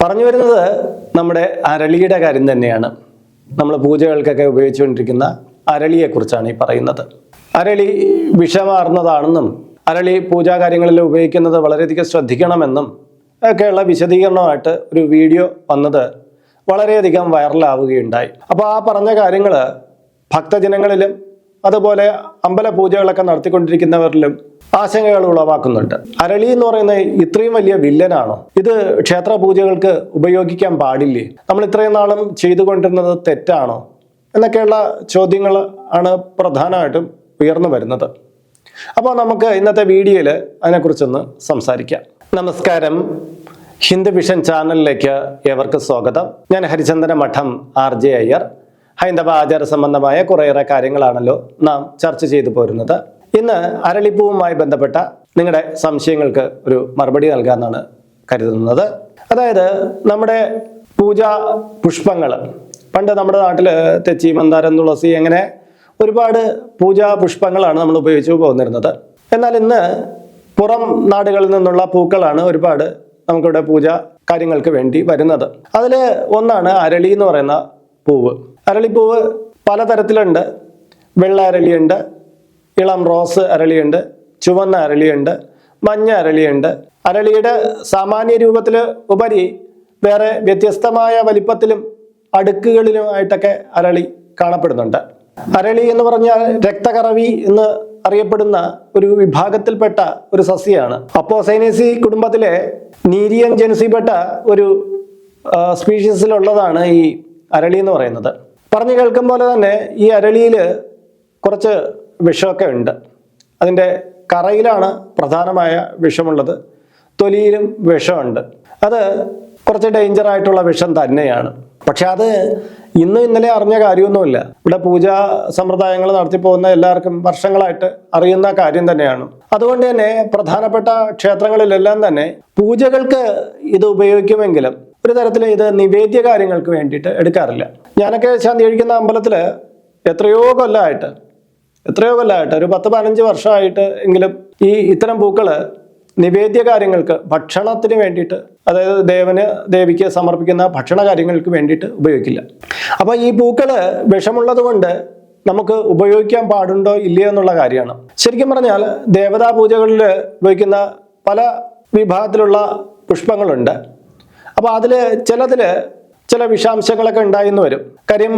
പറഞ്ഞു വരുന്നത് നമ്മുടെ അരളിയുടെ കാര്യം തന്നെയാണ്. നമ്മൾ പൂജകൾക്കൊക്കെ ഉപയോഗിച്ചുകൊണ്ടിരിക്കുന്ന അരളിയെക്കുറിച്ചാണ് ഈ പറയുന്നത്. അരളി വിഷമാർന്നതാണെന്നും അരളി പൂജാകാര്യങ്ങളിൽ ഉപയോഗിക്കുന്നത് വളരെയധികം ശ്രദ്ധിക്കണമെന്നും ഒക്കെയുള്ള വിശദീകരണമായിട്ട് ഒരു വീഡിയോ വന്നത് വളരെയധികം വൈറലാവുകയുണ്ടായി. അപ്പോൾ ആ പറഞ്ഞ കാര്യങ്ങൾ ഭക്തജനങ്ങളിലും അതുപോലെ അമ്പല പൂജകളൊക്കെ നടത്തിക്കൊണ്ടിരിക്കുന്നവരിലും ആശങ്കകൾ ഉളവാക്കുന്നുണ്ട്. അരളി എന്ന് പറയുന്നത് ഇത്രയും വലിയ വില്ലനാണോ? ഇത് ക്ഷേത്ര പൂജകൾക്ക് ഉപയോഗിക്കാൻ പാടില്ലേ? നമ്മൾ ഇത്രയും നാളും ചെയ്തുകൊണ്ടിരുന്നത് തെറ്റാണോ? എന്നൊക്കെയുള്ള ചോദ്യങ്ങൾ ആണ് പ്രധാനമായിട്ടും ഉയർന്നു വരുന്നത്. അപ്പോൾ നമുക്ക് ഇന്നത്തെ വീഡിയോയിൽ അതിനെക്കുറിച്ചൊന്ന് സംസാരിക്കാം. നമസ്കാരം. ഹിന്ദു വിഷൻ ചാനലിലേക്ക് ഏവർക്ക് സ്വാഗതം. ഞാൻ ഹരിചന്ദന മഠം ആർ ജെ അയ്യർ. ഹൈന്ദവ ആചാര സംബന്ധമായ കുറേയേറെ കാര്യങ്ങളാണല്ലോ നാം ചർച്ച ചെയ്തു പോരുന്നത്. ഇന്ന് അരളിപ്പൂവുമായി ബന്ധപ്പെട്ട നിങ്ങളുടെ സംശയങ്ങൾക്ക് ഒരു മറുപടി നൽകാമെന്നാണ് കരുതുന്നത്. അതായത് നമ്മുടെ പൂജാ പുഷ്പങ്ങൾ പണ്ട് നമ്മുടെ നാട്ടിൽ തെച്ചി മന്ദാരം തുളസി അങ്ങനെ ഒരുപാട് പൂജാ പുഷ്പങ്ങളാണ് നമ്മൾ ഉപയോഗിച്ചു പോന്നിരുന്നത്. എന്നാൽ ഇന്ന് പുറം നാടുകളിൽ നിന്നുള്ള പൂക്കളാണ് ഒരുപാട് നമുക്കിവിടെ പൂജ കാര്യങ്ങൾക്ക് വേണ്ടി വരുന്നത്. അതിൽ ഒന്നാണ് അരളി എന്ന് പറയുന്ന പൂവ്. അരളിപ്പൂവ് പലതരത്തിലുണ്ട്. വെള്ള അരളിയുണ്ട് ഇളം റോസ് അരളിയുണ്ട് ചുവന്ന അരളിയുണ്ട് മഞ്ഞ അരളിയുണ്ട്. അരളിയുടെ സാമാന്യ രൂപത്തിൽ ഉപരി വേറെ വ്യത്യസ്തമായ വലിപ്പത്തിലും അടുക്കുകളിലുമായിട്ടൊക്കെ അരളി കാണപ്പെടുന്നുണ്ട്. അരളി എന്ന് പറഞ്ഞാൽ രക്തകറവി എന്ന് അറിയപ്പെടുന്ന ഒരു വിഭാഗത്തിൽപ്പെട്ട ഒരു സസ്യമാണ് അപ്പോസൈനേസി കുടുംബത്തിലെ നീരിയൻ ജനസിപ്പെട്ട ഒരു സ്പീഷീസിലുള്ളതാണ് ഈ അരളി എന്ന് പറയുന്നത്. പറഞ്ഞു കേൾക്കും പോലെ തന്നെ ഈ അരളിയിൽ കുറച്ച് വിഷമൊക്കെ ഉണ്ട്. അതിന്റെ കറയിലാണ് പ്രധാനമായ വിഷമുള്ളത്. തൊലിയിലും വിഷമുണ്ട്. അത് കുറച്ച് ഡേഞ്ചർ ആയിട്ടുള്ള വിഷം തന്നെയാണ്. പക്ഷെ അത് ഇന്നും ഇന്നലെ അറിഞ്ഞ കാര്യമൊന്നുമില്ല. ഇവിടെ പൂജാ സമ്പ്രദായങ്ങൾ നടത്തി പോകുന്ന എല്ലാവർക്കും വർഷങ്ങളായിട്ട് അറിയുന്ന കാര്യം തന്നെയാണ്. അതുകൊണ്ട് തന്നെ പ്രധാനപ്പെട്ട ക്ഷേത്രങ്ങളിലെല്ലാം തന്നെ പൂജകൾക്ക് ഇത് ഉപയോഗിക്കുമെങ്കിലും ഒരു തരത്തിൽ ഇത് നിവേദ്യ കാര്യങ്ങൾക്ക് വേണ്ടിയിട്ട് എടുക്കാറില്ല. ഞാനൊക്കെ ശാന്തി കഴിക്കുന്ന അമ്പലത്തിൽ എത്രയോ കൊല്ലമായിട്ട് എത്രയോ കൊല്ലമായിട്ട് ഒരു പത്ത് പതിനഞ്ച് വർഷമായിട്ട് എങ്കിലും ഈ ഇത്തരം പൂക്കൾ നിവേദ്യ കാര്യങ്ങൾക്ക് ഭക്ഷണത്തിന് വേണ്ടിയിട്ട് അതായത് ദേവന് ദേവിക്ക് സമർപ്പിക്കുന്ന ഭക്ഷണ കാര്യങ്ങൾക്ക് വേണ്ടിയിട്ട് ഉപയോഗിക്കില്ല. അപ്പോൾ ഈ പൂക്കൾ വിഷമുള്ളത് കൊണ്ട് നമുക്ക് ഉപയോഗിക്കാൻ പാടുണ്ടോ ഇല്ലയോ എന്നുള്ള കാര്യമാണ്. ശരിക്കും പറഞ്ഞാൽ ദേവതാ പൂജകളിൽ ഉപയോഗിക്കുന്ന പല വിഭാഗത്തിലുള്ള പുഷ്പങ്ങളുണ്ട്. അപ്പോൾ അതിൽ ചിലതിൽ ചില വിഷാംശങ്ങളൊക്കെ ഉണ്ടായിരുന്നു വരും. കാര്യം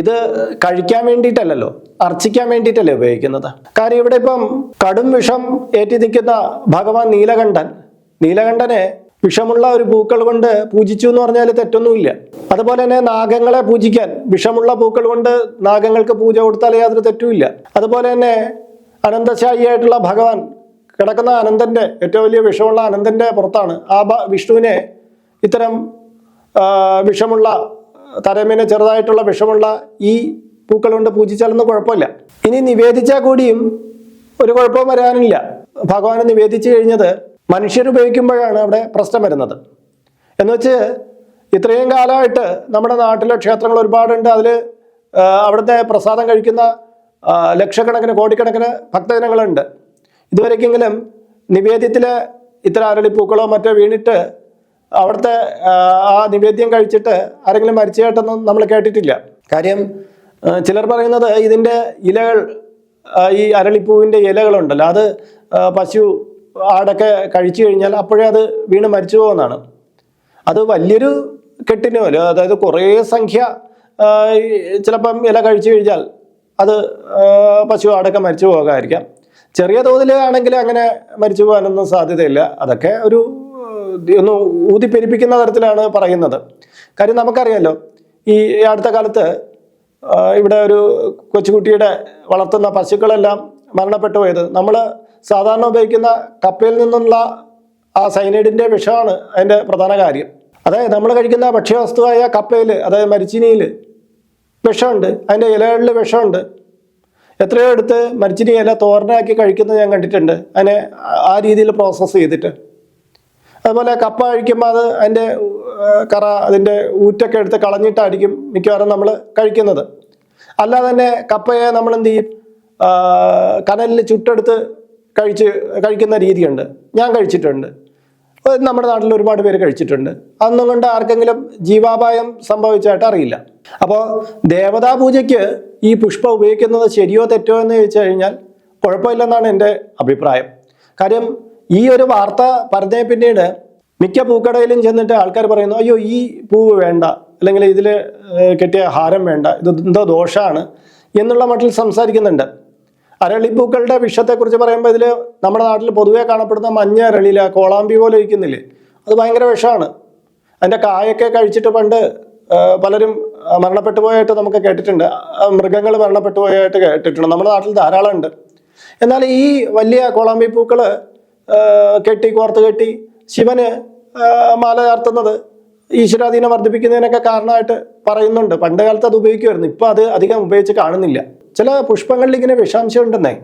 ഇത് കഴിക്കാൻ വേണ്ടിയിട്ടല്ലല്ലോ അർച്ചിക്കാൻ വേണ്ടിയിട്ടല്ലേ ഉപയോഗിക്കുന്നത്? കാര്യം ഇവിടെ ഇപ്പം കടും വിഷം ഏറ്റി നിൽക്കുന്ന ഭഗവാൻ നീലകണ്ഠൻ നീലകണ്ഠനെ വിഷമുള്ള ഒരു പൂക്കൾ കൊണ്ട് പൂജിച്ചു എന്ന് പറഞ്ഞാൽ തെറ്റൊന്നുമില്ല. അതുപോലെ തന്നെ നാഗങ്ങളെ പൂജിക്കാൻ വിഷമുള്ള പൂക്കൾ കൊണ്ട് നാഗങ്ങൾക്ക് പൂജ കൊടുത്താൽ യാതൊരു തെറ്റുമില്ല. അതുപോലെ തന്നെ അനന്തശായിയായിട്ടുള്ള ഭഗവാൻ കിടക്കുന്ന അനന്തന്റെ ഏറ്റവും വലിയ വിഷമുള്ള അനന്തന്റെ പുറത്താണ് ആ വിഷ്ണുവിനെ ഇത്തരം വിഷമുള്ള തരമീനെ ചെറുതായിട്ടുള്ള വിഷമുള്ള ഈ പൂക്കൾ കൊണ്ട് പൂജിച്ചാലൊന്നും കുഴപ്പമില്ല. ഇനി നിവേദിച്ചാൽ കൂടിയും ഒരു കുഴപ്പവും വരാനില്ല. ഭഗവാനെ നിവേദിച്ചു കഴിഞ്ഞത് മനുഷ്യർ ഉപയോഗിക്കുമ്പോഴാണ് അവിടെ പ്രശ്നം വരുന്നത്. എന്നുവെച്ച് ഇത്രയും കാലമായിട്ട് നമ്മുടെ നാട്ടിലെ ക്ഷേത്രങ്ങൾ ഒരുപാടുണ്ട്. അതിൽ അവിടുത്തെ പ്രസാദം കഴിക്കുന്ന ലക്ഷക്കണക്കിന് കോടിക്കണക്കിന് ഭക്തജനങ്ങളുണ്ട്. ഇതുവരെക്കെങ്കിലും നിവേദ്യത്തിലെ ഇത്തരം അരളിപ്പൂക്കളോ മറ്റോ വീണിട്ട് അവിടുത്തെ ആ, നിവേദ്യം കഴിച്ചിട്ട് ആരെങ്കിലും മരിച്ചതായിട്ടൊന്നും നമ്മൾ കേട്ടിട്ടില്ല. കാര്യം ചിലർ പറയുന്നത് ഇതിന്റെ ഇലകൾ ഈ അരളിപ്പൂവിന്റെ ഇലകളുണ്ടല്ലോ. അത് പശു ആടൊക്കെ കഴിച്ചു കഴിഞ്ഞാൽ അപ്പോഴേ അത് വീണ് മരിച്ചു പോകുന്നതാണ്. അത് വലിയൊരു കെട്ടിന് പോലും അതായത് കുറേ സംഖ്യ ചിലപ്പം ഇല കഴിച്ചു കഴിഞ്ഞാൽ അത് പശു ആടൊക്കെ മരിച്ചു പോകാമായിരിക്കാം ചെറിയ തോതിൽ ആണെങ്കിൽ അങ്ങനെ മരിച്ചു പോകാനൊന്നും സാധ്യതയില്ല. അതൊക്കെ ഒരു ഒന്ന് ഊതിപ്പെരിപ്പിക്കുന്ന തരത്തിലാണ് പറയുന്നത്. കാര്യം നമുക്കറിയാമല്ലോ ഈ അടുത്ത കാലത്ത് ഇവിടെ ഒരു കൊച്ചുകുട്ടിയുടെ വളർത്തുന്ന പശുക്കളെല്ലാം മരണപ്പെട്ടു പോയത്. നമ്മൾ സാധാരണ ഉപയോഗിക്കുന്ന കപ്പയിൽ നിന്നുള്ള ആ സൈനൈഡിന്റെ വിഷമാണ് അതിന്റെ പ്രധാന കാര്യം. അതായത് നമ്മൾ കഴിക്കുന്ന ഭക്ഷ്യവസ്തുവായ കപ്പയിൽ അതായത് മരിച്ചിനിയിൽ വിഷമുണ്ട്. അതിന്റെ ഇലകളിൽ വിഷമുണ്ട്. എത്രയോ എടുത്ത് മരിച്ചിനി ഇല തോരനാക്കി കഴിക്കുന്നത് ഞാൻ കണ്ടിട്ടുണ്ട്. അതിനെ ആ- രീതിയിൽ പ്രോസസ്സ് ചെയ്തിട്ട്. അതുപോലെ കപ്പ കഴിക്കുമ്പോൾ അത് അതിന്റെ കറ അതിന്റെ ഊറ്റൊക്കെ എടുത്ത് കളഞ്ഞിട്ടായിരിക്കും മിക്കവാറും നമ്മൾ കഴിക്കുന്നത്. അല്ലാതെ തന്നെ കപ്പയെ നമ്മൾ എന്ത് ചെയ്യും? കനലിൽ ചുട്ടെടുത്ത് കഴിച്ച് കഴിക്കുന്ന രീതിയുണ്ട്. ഞാൻ കഴിച്ചിട്ടുണ്ട്. നമ്മുടെ നാട്ടിൽ ഒരുപാട് പേര് കഴിച്ചിട്ടുണ്ട്. അതൊന്നും കൊണ്ട് ആർക്കെങ്കിലും ജീവാപായം സംഭവിച്ചായിട്ട് അറിയില്ല. അപ്പോൾ ദേവതാ പൂജയ്ക്ക് ഈ പുഷ്പം ഉപയോഗിക്കുന്നത് ശരിയോ തെറ്റോ എന്ന് ചോദിച്ചു കഴിഞ്ഞാൽ കുഴപ്പമില്ലെന്നാണ് എന്റെ അഭിപ്രായം. കാര്യം ഈ ഒരു വാർത്ത പറഞ്ഞ പിന്നീട് മിക്ക പൂക്കടയിലും ചെന്നിട്ട് ആൾക്കാർ പറയുന്നു അയ്യോ ഈ പൂവ് വേണ്ട. അല്ലെങ്കിൽ ഇതിൽ കെട്ടിയ ഹാരം വേണ്ട. ഇത് എന്തോ ദോഷമാണ് എന്നുള്ള മട്ടിൽ സംസാരിക്കുന്നുണ്ട്. അരളിപ്പൂക്കളുടെ വിഷത്തെക്കുറിച്ച് പറയുമ്പോൾ ഇതിൽ നമ്മുടെ നാട്ടിൽ പൊതുവേ കാണപ്പെടുന്ന മഞ്ഞ അരളിയില കോളാമ്പി പോലെ ഇരിക്കുന്നില്ലേ? അത് ഭയങ്കര വിഷമാണ്. അതിന്റെ കായൊക്കെ കഴിച്ചിട്ട് പണ്ട് പലരും മരണപ്പെട്ടു പോയായിട്ട് നമുക്ക് കേട്ടിട്ടുണ്ട്. മൃഗങ്ങൾ മരണപ്പെട്ടു പോയായിട്ട് കേട്ടിട്ടുണ്ട്. നമ്മുടെ നാട്ടിൽ ധാരാളം ഉണ്ട് എന്നാൽ ഈ വലിയ കോളാമ്പി പൂക്കൾ കെട്ടി കോർത്ത് കെട്ടി ശിവന് മാല ചാർത്തുന്നത് ഈശ്വരാധീനം വർദ്ധിപ്പിക്കുന്നതിനൊക്കെ കാരണമായിട്ട് പറയുന്നുണ്ട്. പണ്ട് കാലത്ത് അത് ഉപയോഗിക്കുമായിരുന്നു. ഇപ്പം അത് അധികം ഉപയോഗിച്ച് കാണുന്നില്ല. ചില പുഷ്പങ്ങളിൽ ഇങ്ങനെ വിഷാംശം ഉണ്ടെന്നേ.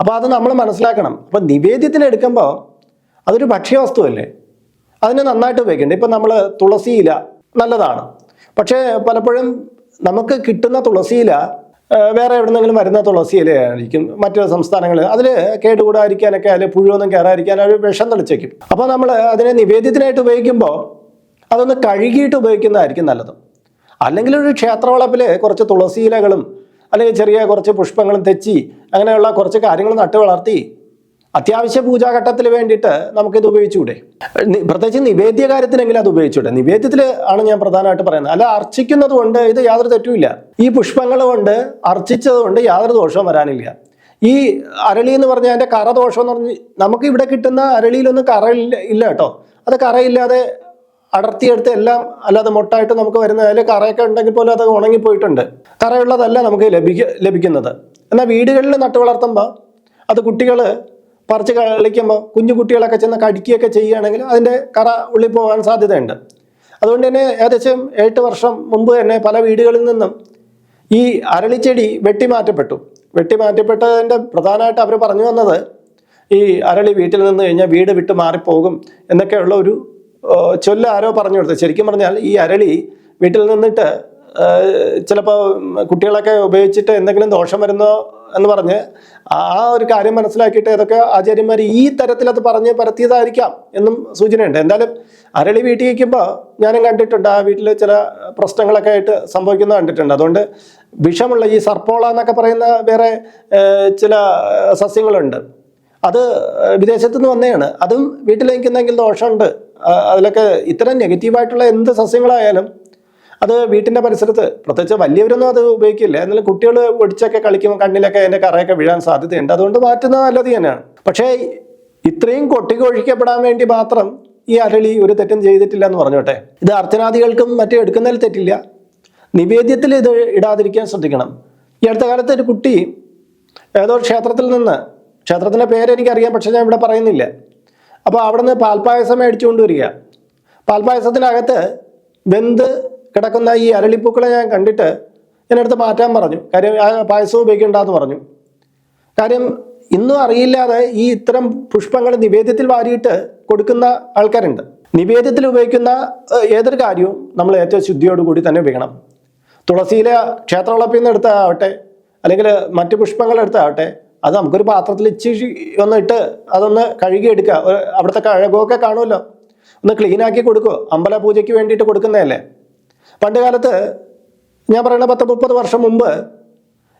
അപ്പോൾ അത് നമ്മൾ മനസ്സിലാക്കണം. അപ്പം നിവേദ്യത്തിന് എടുക്കുമ്പോൾ അതൊരു ഭക്ഷ്യവസ്തുവല്ലേ? അതിന് നന്നായിട്ട് ഉപയോഗിക്കേണ്ടത് ഇപ്പം നമ്മൾ തുളസിയില നല്ലതാണ്. പക്ഷേ പലപ്പോഴും നമുക്ക് കിട്ടുന്ന തുളസിയില വേറെ എവിടെന്നെങ്കിലും വരുന്ന തുളസിയിലയായിരിക്കും മറ്റു സംസ്ഥാനങ്ങളിൽ അതിൽ കേടുകൂടാതിരിക്കാനൊക്കെ അതിൽ പുഴുവൊന്നും കയറാതിരിക്കാൻ അവർ വിഷം തെളിച്ചേക്കും. അപ്പോൾ നമ്മൾ അതിനെ നിവേദ്യത്തിനായിട്ട് ഉപയോഗിക്കുമ്പോൾ അതൊന്ന് കഴുകിയിട്ട് ഉപയോഗിക്കുന്നതായിരിക്കും നല്ലത്. അല്ലെങ്കിൽ ഒരു ക്ഷേത്രവളപ്പിൽ കുറച്ച് തുളസിയിലകളും അല്ലെങ്കിൽ ചെറിയ കുറച്ച് പുഷ്പങ്ങളും തെച്ചി അങ്ങനെയുള്ള കുറച്ച് കാര്യങ്ങൾ നട്ടു വളർത്തി അത്യാവശ്യ പൂജാഘട്ടത്തിൽ വേണ്ടിയിട്ട് നമുക്കിത് ഉപയോഗിച്ചുകൂടെ പ്രത്യേകിച്ച് നിവേദ്യ കാര്യത്തിനെങ്കിലും അത് ഉപയോഗിച്ചൂടെ? നിവേദ്യത്തിൽ ആണ് ഞാൻ പ്രധാനമായിട്ട് പറയുന്നത്. അല്ല അർച്ചിക്കുന്നത് കൊണ്ട് ഇത് യാതൊരു തെറ്റുമില്ല. ഈ പുഷ്പങ്ങൾ കൊണ്ട് അർച്ചിച്ചത് കൊണ്ട് യാതൊരു ദോഷവും വരാനില്ല. ഈ അരളി എന്ന് പറഞ്ഞാൽ അതിന്റെ കറ ദോഷം എന്ന് പറഞ്ഞ് നമുക്ക് ഇവിടെ കിട്ടുന്ന അരളിയിലൊന്നും കറ ഇല്ല ഇല്ല കേട്ടോ. അത് കറയില്ലാതെ അടർത്തിയെടുത്ത് എല്ലാം അല്ലാതെ മൊട്ടായിട്ട് നമുക്ക് വരുന്ന അതിൽ കറയൊക്കെ ഉണ്ടെങ്കിൽ പോലും അത് ഉണങ്ങിപ്പോയിട്ടുണ്ട്. കറയുള്ളതല്ല നമുക്ക് ലഭിക്ക ലഭിക്കുന്നത്. എന്നാൽ വീടുകളിൽ നട്ടു വളർത്തുമ്പോൾ അത് കുട്ടികൾ പറിച്ച് കളിക്കുമ്പോൾ കുഞ്ഞു കുട്ടികളൊക്കെ ചെന്ന് കടിക്കുകയൊക്കെ ചെയ്യുകയാണെങ്കിൽ അതിന്റെ കറ ഉള്ളിൽ പോകാൻ സാധ്യതയുണ്ട്. അതുകൊണ്ട് തന്നെ ഏകദേശം എട്ട് വർഷം മുമ്പ് തന്നെ പല വീടുകളിൽ നിന്നും ഈ അരളിച്ചെടി വെട്ടിമാറ്റപ്പെട്ടു. വെട്ടിമാറ്റപ്പെട്ടതിന്റെ പ്രധാനമായിട്ട് അവർ പറഞ്ഞു വന്നത് ഈ അരളി വീട്ടിൽ നിന്ന് കഴിഞ്ഞാൽ വീട് വിട്ട് മാറിപ്പോകും എന്നൊക്കെയുള്ള ഒരു ചൊല്ല ആരോ പറഞ്ഞു കൊടുത്തത് ശരിക്കും പറഞ്ഞാൽ ഈ അരളി വീട്ടിൽ നിന്നിട്ട് ചിലപ്പോൾ കുട്ടികളൊക്കെ ഉപയോഗിച്ചിട്ട് എന്തെങ്കിലും ദോഷം വരുന്നോ എന്ന് പറഞ്ഞ് ആ ഒരു കാര്യം മനസ്സിലാക്കിയിട്ട് ഏതൊക്കെ ആചാര്യന്മാർ ഈ തരത്തിൽ അത് പറഞ്ഞ് പരത്തിയതായിരിക്കാം എന്നും സൂചനയുണ്ട്. എന്തായാലും അരളി വീട്ടിൽ വയ്ക്കുമ്പോൾ ഞാനും കണ്ടിട്ടുണ്ട്. ആ വീട്ടിൽ ചില പ്രശ്നങ്ങളൊക്കെ ആയിട്ട് സംഭവിക്കുന്നത് കണ്ടിട്ടുണ്ട്. അതുകൊണ്ട് വിഷമുള്ള ഈ സർപ്പോള എന്നൊക്കെ പറയുന്ന വേറെ ചില സസ്യങ്ങളുണ്ട്. അത് വിദേശത്തു നിന്ന് വന്നതാണ്. അതും വീട്ടിൽ വയ്ക്കുന്നെങ്കിൽ ദോഷമുണ്ട്. അതിലൊക്കെ ഇത്തരം നെഗറ്റീവായിട്ടുള്ള എന്ത് സസ്യങ്ങളായാലും അത് വീട്ടിന്റെ പരിസരത്ത്. പ്രത്യേകിച്ച് വലിയവരൊന്നും അത് ഉപയോഗിക്കില്ല. എന്നാലും കുട്ടികൾ ഒടിച്ചൊക്കെ കളിക്കുമ്പോൾ കണ്ണിലൊക്കെ അതിന്റെ കറയൊക്കെ വീഴാൻ സാധ്യതയുണ്ട്. അതുകൊണ്ട് മാറ്റുന്നത് നല്ലത് തന്നെയാണ്. പക്ഷേ ഇത്രയും കൊട്ടിക്കൊഴിക്കപ്പെടാൻ വേണ്ടി മാത്രം ഈ അരളി ഒരു തെറ്റും ചെയ്തിട്ടില്ല എന്ന് പറഞ്ഞോട്ടെ? ഇത് അർച്ചനാദികൾക്കും മറ്റും എടുക്കുന്നതിൽ തെറ്റില്ല. നിവേദ്യത്തിൽ ഇത് ഇടാതിരിക്കാൻ ശ്രദ്ധിക്കണം. ഈ അടുത്ത കാലത്ത് ഒരു കുട്ടി ഏതോ ക്ഷേത്രത്തിൽ നിന്ന് ക്ഷേത്രത്തിന്റെ പേര് എനിക്കറിയാം പക്ഷെ ഞാൻ ഇവിടെ പറയുന്നില്ല. അപ്പോൾ അവിടെ നിന്ന് പാൽപ്പായസം മേടിച്ചുകൊണ്ട് വരിക. പാൽപ്പായസത്തിനകത്ത് വെന്ത് കിടക്കുന്ന ഈ അരളിപ്പൂക്കളെ ഞാൻ കണ്ടിട്ട് ഞാനെടുത്ത് മാറ്റാൻ പറഞ്ഞു. കാര്യം ആ ഉപയോഗിക്കേണ്ടെന്ന് പറഞ്ഞു. കാര്യം ഇന്നും അറിയില്ലാതെ ഈ ഇത്തരം പുഷ്പങ്ങൾ നിവേദ്യത്തിൽ വാരിയിട്ട് കൊടുക്കുന്ന ആൾക്കാരുണ്ട്. നിവേദ്യത്തിൽ ഉപയോഗിക്കുന്ന ഏതൊരു കാര്യവും നമ്മൾ ഏറ്റവും ശുദ്ധിയോടുകൂടി തന്നെ ഉപയോഗിക്കണം തുളസിയിലെ ക്ഷേത്രവളപ്പിൽ നിന്ന് എടുത്താവട്ടെ അല്ലെങ്കിൽ മറ്റു പുഷ്പങ്ങൾ എടുത്താവട്ടെ അത് നമുക്കൊരു പാത്രത്തിൽ ഇച്ചിരി ഒന്ന് ഇട്ട് അതൊന്ന് കഴുകിയെടുക്കുക അവിടുത്തെ കഴകമൊക്കെ കാണുമല്ലോ. ഒന്ന് ക്ലീനാക്കി കൊടുക്കുമോ അമ്പല പൂജയ്ക്ക് വേണ്ടിയിട്ട് കൊടുക്കുന്നതല്ലേ? പണ്ട് കാലത്ത് ഞാൻ പറയുന്ന പത്ത് മുപ്പത് വർഷം മുമ്പ്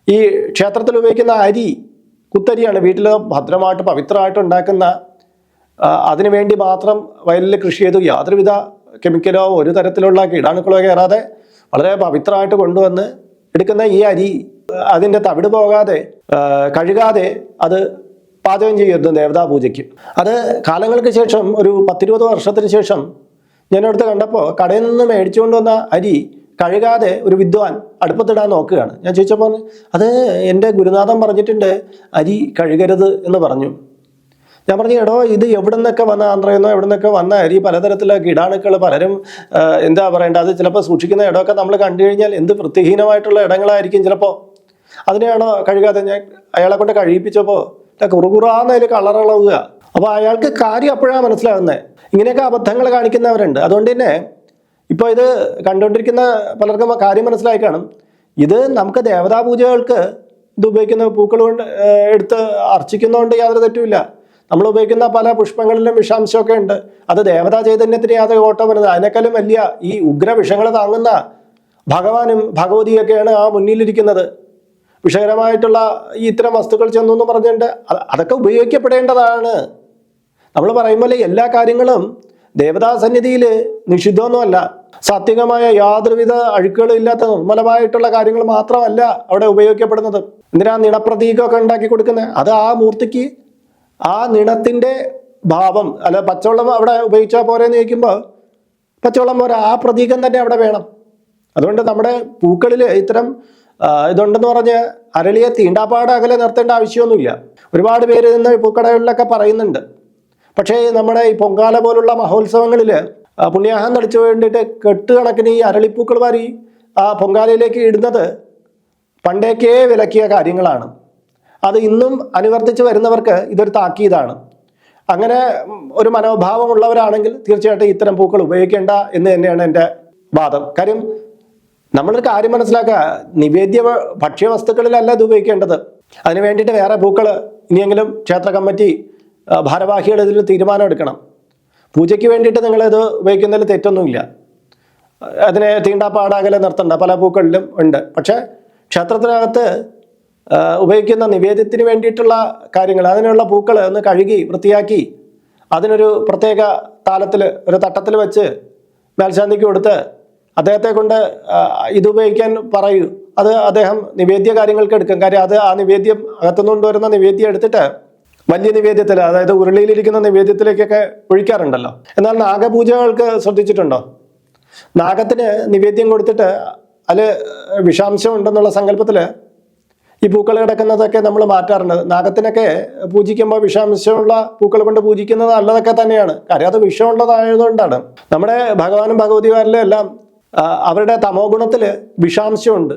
ഈ ക്ഷേത്രത്തിൽ ഉപയോഗിക്കുന്ന അരി കുത്തരിയാണ്. വീട്ടിൽ ഭദ്രമായിട്ട് പവിത്രമായിട്ട് ഉണ്ടാക്കുന്ന അതിനു വേണ്ടി മാത്രം വയലിൽ കൃഷി ചെയ്തു. യാതൊരുവിധ കെമിക്കലോ ഒരു തരത്തിലുള്ള കീടാണുക്കളോ കയറാതെ വളരെ പവിത്രമായിട്ട് കൊണ്ടുവന്ന് എടുക്കുന്ന ഈ അരി അതിന്റെ തവിട് പോകാതെ കഴുകാതെ അത് പാചകം ചെയ്യരുത് ദേവതാ പൂജയ്ക്ക്. അത് കാലങ്ങൾക്ക് ശേഷം ഒരു പത്തിരുപത് വർഷത്തിന് ശേഷം ഞാനടുത്ത് കണ്ടപ്പോൾ കടയിൽ നിന്ന് മേടിച്ചുകൊണ്ട് വന്ന അരി കഴുകാതെ ഒരു വിദ്വാൻ അടുപ്പത്തിടാൻ നോക്കുകയാണ്. ഞാൻ ചോദിച്ചപ്പോൾ അത് എന്റെ ഗുരുനാഥൻ പറഞ്ഞിട്ടുണ്ട് അരി കഴുകരുത് എന്ന് പറഞ്ഞു. ഞാൻ പറഞ്ഞു എടോ ഇത് എവിടെ നിന്നൊക്കെ വന്ന ആന്ധ്രയിൽ നിന്നോ എവിടെ നിന്നൊക്കെ വന്ന അരി പലതരത്തിലുള്ള കീടാണുക്കൾ പലരും എന്താ പറയേണ്ടത് അത് ചിലപ്പോൾ സൂക്ഷിക്കുന്ന ഇടമൊക്കെ നമ്മൾ കണ്ടു കഴിഞ്ഞാൽ എന്ത് വൃത്തിഹീനമായിട്ടുള്ള ഇടങ്ങളായിരിക്കും ചിലപ്പോൾ അതിനെയാണോ കഴുകാതെ ഞാൻ അയാളെ കൊണ്ട് കഴിയിപ്പിച്ചപ്പോൾ കുറുകുറാന്നതിൽ കളറിളവുക അപ്പോൾ അയാൾക്ക് കാര്യം അപ്പോഴാണ് മനസ്സിലാകുന്നത് ഇങ്ങനെയൊക്കെ അബദ്ധങ്ങൾ കാണിക്കുന്നവരുണ്ട്. അതുകൊണ്ട് തന്നെ ഇപ്പോൾ ഇത് കണ്ടുകൊണ്ടിരിക്കുന്ന പലർക്കും കാര്യം മനസ്സിലായി കാണും ഇത് നമുക്ക് ദേവതാ പൂജകൾക്ക് ഇത് ഉപയോഗിക്കുന്ന പൂക്കൾ കൊണ്ട് എടുത്ത് അർച്ചിക്കുന്നതുകൊണ്ട് യാതൊരു തെറ്റുമില്ല. നമ്മൾ ഉപയോഗിക്കുന്ന പല പുഷ്പങ്ങളിലും വിഷാംശമൊക്കെ ഉണ്ട്. അത് ദേവതാ ചൈതന്യത്തിന് യാതൊരു ഓട്ടം വരുന്നത് അതിനേക്കാളും വലിയ ഈ ഉഗ്ര വിഷങ്ങൾ താങ്ങുന്ന ഭഗവാനും ഭഗവതിയൊക്കെയാണ് ആ മുന്നിലിരിക്കുന്നത്. വിഷകരമായിട്ടുള്ള ഈ ഇത്തരം വസ്തുക്കൾ ചെന്നു എന്ന് പറഞ്ഞിട്ടുണ്ട്. അതൊക്കെ ഉപയോഗിക്കപ്പെടേണ്ടതാണ്. നമ്മൾ പറയും പോലെ എല്ലാ കാര്യങ്ങളും ദേവതാ സന്നിധിയിൽ നിഷിദ്ധമൊന്നുമല്ല. സാത്വികമായ യാതൊരുവിധ അഴുക്കുകളും ഇല്ലാത്ത നിർമ്മലമായിട്ടുള്ള കാര്യങ്ങൾ മാത്രമല്ല അവിടെ ഉപയോഗിക്കപ്പെടുന്നത്. എന്തിനാ നിണപ്രതീകമൊക്കെ ഉണ്ടാക്കി കൊടുക്കുന്നത്? അത് ആ മൂർത്തിക്ക് ആ നിണത്തിന്റെ ഭാവം അല്ല പച്ചവെള്ളം അവിടെ ഉപയോഗിച്ചാൽ പോരെന്ന് ചോദിക്കുമ്പോൾ പച്ചവെള്ളം പോരാ ആ പ്രതീകം തന്നെ അവിടെ വേണം. അതുകൊണ്ട് നമ്മുടെ പൂക്കളിൽ ഇത്തരം ഇതുണ്ടെന്ന് പറഞ്ഞ് അരളിയെ തീണ്ടാപ്പാട് അകലെ നിർത്തേണ്ട ആവശ്യമൊന്നുമില്ല. ഒരുപാട് പേര് ഇന്ന് പൂക്കടകളിലൊക്കെ പറയുന്നുണ്ട്. പക്ഷേ നമ്മുടെ ഈ പൊങ്കാല പോലുള്ള മഹോത്സവങ്ങളിൽ പുണ്യാഹം നടിച്ചു വേണ്ടിയിട്ട് കെട്ടുകണക്കിന് ഈ അരളിപ്പൂക്കൾ വാരി ആ പൊങ്കാലയിലേക്ക് ഇടുന്നത് പണ്ടേക്കേ വിലക്കിയ കാര്യങ്ങളാണ്. അത് ഇന്നും അനുവർത്തിച്ച് വരുന്നവർക്ക് ഇതൊരു താക്കീതാണ്. അങ്ങനെ ഒരു മനോഭാവമുള്ളവരാണെങ്കിൽ തീർച്ചയായിട്ടും ഇത്തരം പൂക്കൾ ഉപയോഗിക്കേണ്ട എന്ന് തന്നെയാണ് എന്റെ വാദം. കാര്യം നമ്മളൊരു കാര്യം മനസ്സിലാക്കുക നിവേദ്യ ഭക്ഷ്യവസ്തുക്കളിലല്ല ഇത് ഉപയോഗിക്കേണ്ടത്. അതിന് വേണ്ടിയിട്ട് വേറെ പൂക്കൾ ഇനിയെങ്കിലും ക്ഷേത്ര കമ്മിറ്റി ഭാരവാഹികൾ ഇതിൽ തീരുമാനം എടുക്കണം. പൂജയ്ക്ക് വേണ്ടിയിട്ട് നിങ്ങളിത് ഉപയോഗിക്കുന്നതിൽ തെറ്റൊന്നുമില്ല. അതിനെ തീണ്ടാപ്പാടാകലെ നിർത്തണ്ട. പല പൂക്കളിലും ഉണ്ട്. പക്ഷേ ക്ഷേത്രത്തിനകത്ത് ഉപയോഗിക്കുന്ന നിവേദ്യത്തിന് വേണ്ടിയിട്ടുള്ള കാര്യങ്ങൾ അതിനുള്ള പൂക്കൾ ഒന്ന് കഴുകി വൃത്തിയാക്കി അതിനൊരു പ്രത്യേക താലത്തിൽ ഒരു തട്ടത്തിൽ വെച്ച് മേൽശാന്തിക്ക് കൊടുത്ത് അദ്ദേഹത്തെ കൊണ്ട് ഇത് ഉപയോഗിക്കാൻ പറയൂ. അത് അദ്ദേഹം നിവേദ്യ കാര്യങ്ങൾക്ക് എടുക്കും. കാര്യം അത് ആ നിവേദ്യം അകത്തുനിന്ന് കൊണ്ടുവരുന്ന നിവേദ്യം എടുത്തിട്ട് വലിയ നിവേദ്യത്തിൽ അതായത് ഉരുളിയിലിരിക്കുന്ന നിവേദ്യത്തിലേക്കൊക്കെ ഒഴിക്കാറുണ്ടല്ലോ. എന്നാൽ നാഗപൂജകൾക്ക് ശ്രദ്ധിച്ചിട്ടുണ്ടോ? നാഗത്തിന് നിവേദ്യം കൊടുത്തിട്ട് അതിൽ വിഷാംശം ഉണ്ടെന്നുള്ള സങ്കല്പത്തിൽ ഈ പൂക്കൾ കിടക്കുന്നതൊക്കെ നമ്മൾ മാറ്റാറുണ്ട്. നാഗത്തിനൊക്കെ പൂജിക്കുമ്പോൾ വിഷാംശമുള്ള പൂക്കൾ കൊണ്ട് പൂജിക്കുന്നത് നല്ലതൊക്കെ തന്നെയാണ്. കാര്യം അത് വിഷമുള്ളതായതുകൊണ്ടാണ്. നമ്മുടെ ഭഗവാനും ഭഗവതിമാരിലും എല്ലാം അവരുടെ തമോ ഗുണത്തിൽ വിഷാംശമുണ്ട്.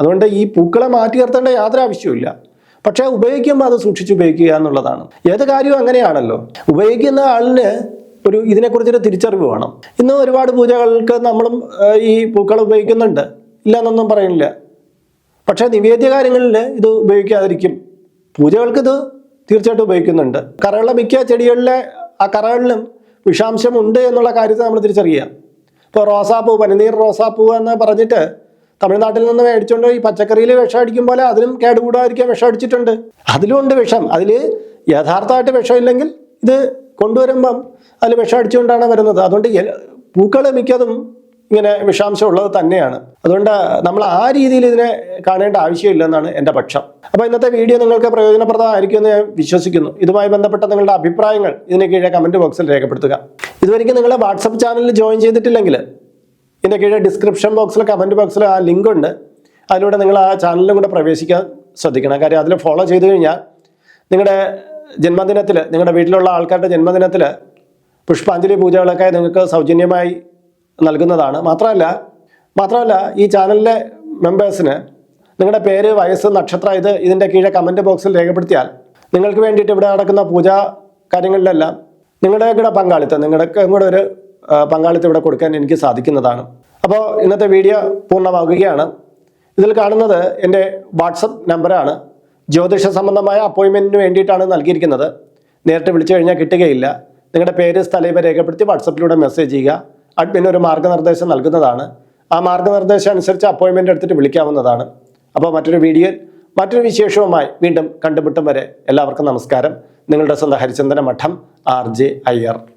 അതുകൊണ്ട് ഈ പൂക്കളെ മാറ്റി നിർത്തേണ്ട യാതൊരു ആവശ്യമില്ല പക്ഷേ ഉപയോഗിക്കുമ്പോൾ അത് സൂക്ഷിച്ച് ഉപയോഗിക്കുക എന്നുള്ളതാണ്. ഏത് കാര്യവും അങ്ങനെയാണല്ലോ. ഉപയോഗിക്കുന്ന ആളിന് ഒരു ഇതിനെക്കുറിച്ചൊരു തിരിച്ചറിവ് വേണം. ഇന്ന് ഒരുപാട് പൂജകൾക്ക് നമ്മളും ഈ പൂക്കൾ ഉപയോഗിക്കുന്നുണ്ട്. ഇല്ല എന്നൊന്നും പറയുന്നില്ല. പക്ഷേ നിവേദ്യ കാര്യങ്ങളിൽ ഇത് ഉപയോഗിക്കാതിരിക്കും. പൂജകൾക്ക് ഇത് തീർച്ചയായിട്ടും ഉപയോഗിക്കുന്നുണ്ട്. കറകളുടെ മിക്ക ചെടികളിലെ ആ കറകളിലും വിഷാംശം ഉണ്ട് എന്നുള്ള കാര്യത്തെ നമ്മൾ തിരിച്ചറിയുക. ഇപ്പോൾ റോസാപ്പൂ പനിനീർ റോസാപ്പൂ എന്ന് പറഞ്ഞിട്ട് തമിഴ്നാട്ടിൽ നിന്ന് മേടിച്ചുകൊണ്ട് ഈ പച്ചക്കറിയിൽ വിഷം അടിക്കും പോലെ അതിലും കേടുകൂടാതിരിക്കാൻ വിഷം അടിച്ചിട്ടുണ്ട്. അതിലും ഉണ്ട് വിഷം. അതിൽ യഥാർത്ഥമായിട്ട് വിഷമില്ലെങ്കിൽ ഇത് കൊണ്ടുവരുമ്പം അതിൽ വിഷം അടിച്ചുകൊണ്ടാണ് വരുന്നത്. അതുകൊണ്ട് പൂക്കൾ മിക്കതും ഇങ്ങനെ വിഷാംശം ഉള്ളത് തന്നെയാണ്. അതുകൊണ്ട് നമ്മൾ ആ രീതിയിൽ ഇതിനെ കാണേണ്ട ആവശ്യമില്ലെന്നാണ് എന്റെ പക്ഷം. അപ്പോൾ ഇന്നത്തെ വീഡിയോ നിങ്ങൾക്ക് പ്രയോജനപ്രദമായിരിക്കുമെന്ന് ഞാൻ വിശ്വസിക്കുന്നു. ഇതുമായി ബന്ധപ്പെട്ട നിങ്ങളുടെ അഭിപ്രായങ്ങൾ ഇതിന് കീഴെ കമന്റ് ബോക്സിൽ രേഖപ്പെടുത്തുക. ഇതുവരെയ്ക്ക് നിങ്ങളെ വാട്സപ്പ് ചാനലിൽ ജോയിൻ ചെയ്തിട്ടില്ലെങ്കിൽ ഇതിന്റെ കീഴിൽ ഡിസ്ക്രിപ്ഷൻ ബോക്സിൽ കമന്റ് ബോക്സിൽ ആ ലിങ്ക് ഉണ്ട്. അതിലൂടെ നിങ്ങൾ ആ ചാനലിലും കൂടെ പ്രവേശിക്കാൻ ശ്രദ്ധിക്കണം. കാര്യം അതിൽ ഫോളോ ചെയ്ത് കഴിഞ്ഞാൽ നിങ്ങളുടെ ജന്മദിനത്തിൽ നിങ്ങളുടെ വീട്ടിലുള്ള ആൾക്കാരുടെ ജന്മദിനത്തിൽ പുഷ്പാഞ്ജലി പൂജകളൊക്കെ നിങ്ങൾക്ക് സൗജന്യമായി നൽകുന്നതാണ്. മാത്രമല്ല മാത്രമല്ല ഈ ചാനലിലെ മെമ്പേഴ്സിന് നിങ്ങളുടെ പേര് വയസ്സ് നക്ഷത്രം ഇത് ഇതിന്റെ കീഴെ കമന്റ് ബോക്സിൽ രേഖപ്പെടുത്തിയാൽ നിങ്ങൾക്ക് വേണ്ടിയിട്ട് ഇവിടെ നടക്കുന്ന പൂജാ കാര്യങ്ങളിലെല്ലാം നിങ്ങളുടെ കൂടെ പങ്കാളിത്തം നിങ്ങളുടെ കൂടെ ഒരു പങ്കാളിത്തം ഇവിടെ കൊടുക്കാൻ എനിക്ക് സാധിക്കുന്നതാണ്. അപ്പോൾ ഇന്നത്തെ വീഡിയോ പൂർണമാകുകയാണ്. ഇതിൽ കാണുന്നത് എന്റെ വാട്സപ്പ് നമ്പറാണ്. ജ്യോതിഷ സംബന്ധമായ അപ്പോയിൻമെന്റിന് വേണ്ടിയിട്ടാണ് നൽകിയിരിക്കുന്നത്. നേരിട്ട് വിളിച്ചു കഴിഞ്ഞാൽ കിട്ടുകയില്ല. നിങ്ങളുടെ പേര് സ്ഥലം രേഖപ്പെടുത്തി വാട്സപ്പിലൂടെ മെസ്സേജ് ചെയ്യുക. അഡ്മിൻ ഒരു മാർഗനിർദ്ദേശം നൽകുന്നതാണ്. ആ മാർഗനിർദ്ദേശം അനുസരിച്ച് അപ്പോയിൻമെന്റ് എടുത്തിട്ട് വിളിക്കാവുന്നതാണ്. അപ്പോൾ മറ്റൊരു വീഡിയോയിൽ മറ്റൊരു വിശേഷവുമായി വീണ്ടും കണ്ടുമുട്ടും വരെ എല്ലാവർക്കും നമസ്കാരം. നിങ്ങളുടെ സ്വന്തം ഹരിചന്ദന മഠം ആർ ജെ അയ്യർ.